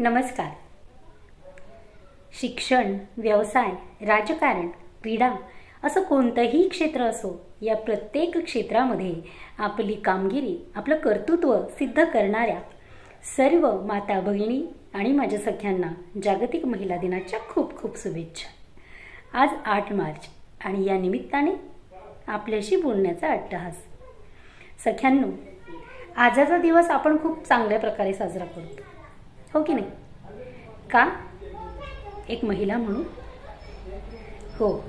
नमस्कार. शिक्षण व्यवसाय राजकारण क्रीडा असं कोणतंही क्षेत्र असो या प्रत्येक क्षेत्रामध्ये आपली कामगिरी आपलं कर्तृत्व सिद्ध करणाऱ्या सर्व माता भगिनी आणि माझ्या सख्यांना जागतिक महिला दिनाच्या खूप खूप शुभेच्छा. आज आठ मार्च आणि या निमित्ताने आपल्याशी बोलण्याचा अट्टहास. सख्यांनो आजचा दिवस आपण खूप चांगल्या प्रकारे साजरा करतो. हो की नाही? का? एक महिला म्हणून? हो.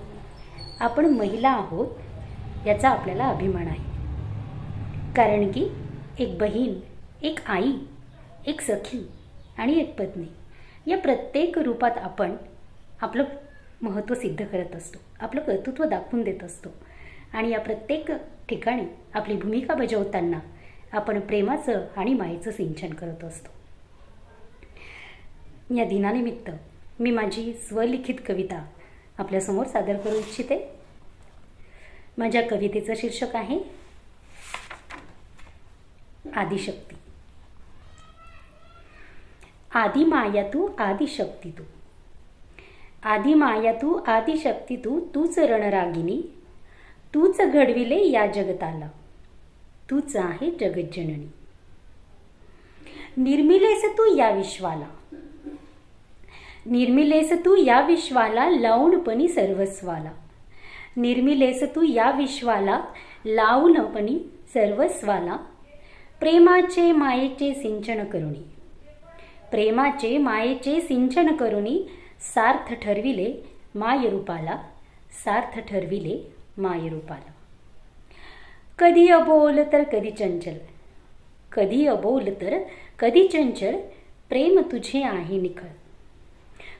आपण महिला आहोत याचा आपल्याला अभिमान आहे. कारण की एक बहीण एक आई एक सखी आणि एक पत्नी या प्रत्येक रूपात आपण आपलं महत्त्व सिद्ध करत असतो आपलं कर्तृत्व दाखवून देत असतो. आणि या प्रत्येक ठिकाणी आपली भूमिका बजावताना आपण प्रेमाचं आणि मायेचं सिंचन करत असतो. या दिनानिमित्त मी माझी स्वलिखित कविता आपल्यासमोर सादर करू इच्छिते. माझ्या कवितेचं शीर्षक आहे आदिशक्ती. आदि माया तू आदिशक्ती तू. आदि माया तू आदिशक्ती तू तूच रणरागिनी. तूच घडविले या जगताला. तूच आहे जगज्जननी. निर्मिलेस तू या विश्वाला. निर्मिलेस तू या विश्वाला लावूनपणी सर्वस्वाला. निर्मिलेस तू या विश्वाला लावूनपणी सर्वस्वाला. प्रेमाचे मायेचे सिंचन करुणी. प्रेमाचे मायेचे सिंचन करुणी सार्थ ठरविले मायरूपाला. सार्थ ठरविले मायरूपाला. कधी अबोल तर कधी चंचल. कधी अबोल तर कधी चंचल. प्रेम तुझे आहे निखळ.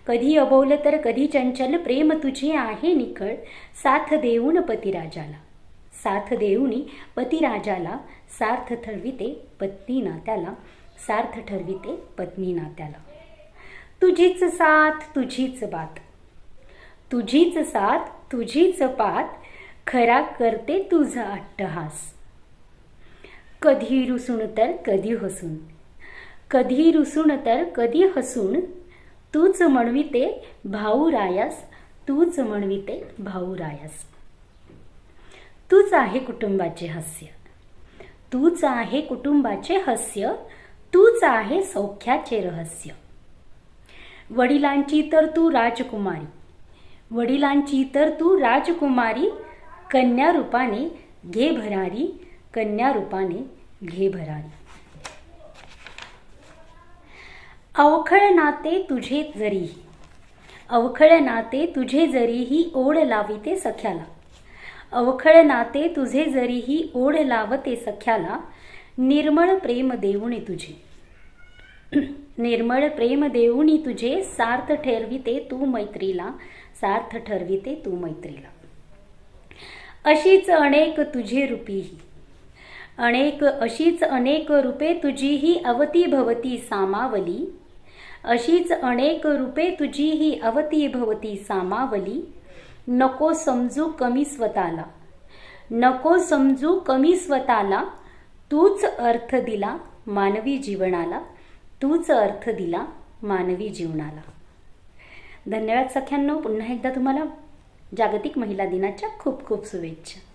कधी अबोल तर कधी चंचल प्रेम तुझे आहे निखळ. साथ देऊन पतिराजाला. साथ देऊनी पतिराजाला. सार्थ ठरविते पत्नी नात्याला. सार्थ ठरविते पत्नी नात्याला. तुझीच साथ तुझीच बात. तुझीच साथ तुझीच पात. खरा करते तुझा अट्टहास. कधी रुसून तर कधी हसून. कधी रुसून तर कधी हसून. तूच म्हणविते भाऊ रायास तूच म्हणविते भाऊ रायास. तूच आहे कुटुंबाचे हास्य. तूच आहे कुटुंबाचे हास्य तूच आहे सौख्याचे रहस्य. वडिलांची तर तू राजकुमारी वडिलांची तर तू राजकुमारी कन्या रूपाने घे भरारी कन्या रूपाने घे भरारी. अवखळ नाते तुझे जरीही अवखळ नाते तुझे जरीही ओढ लाविते सख्याला. अवखळ नाते तुझे जरीही ओढ लावते सख्याला. निर्मळ प्रेम देऊणे तुझे. निर्मळ प्रेम देऊनी तुझे सार्थ ठरविते तू मैत्रीला. सार्थ ठरविते तू मैत्रीला. अशीच अनेक तुझे रूपीही अनेक अशीच अनेक रूपे तुझीही अवती भवती सामावली. अशीच अनेक रूपे तुझी ही अवती भवती सामावली. नको समजू कमी स्वतःला. नको समजू कमी स्वतःला. तूच अर्थ दिला मानवी जीवनाला. तूच अर्थ दिला मानवी जीवनाला. धन्यवाद सख्यांनो. पुन्हा एकदा तुम्हाला जागतिक महिला दिनाच्या खूप खूप शुभेच्छा.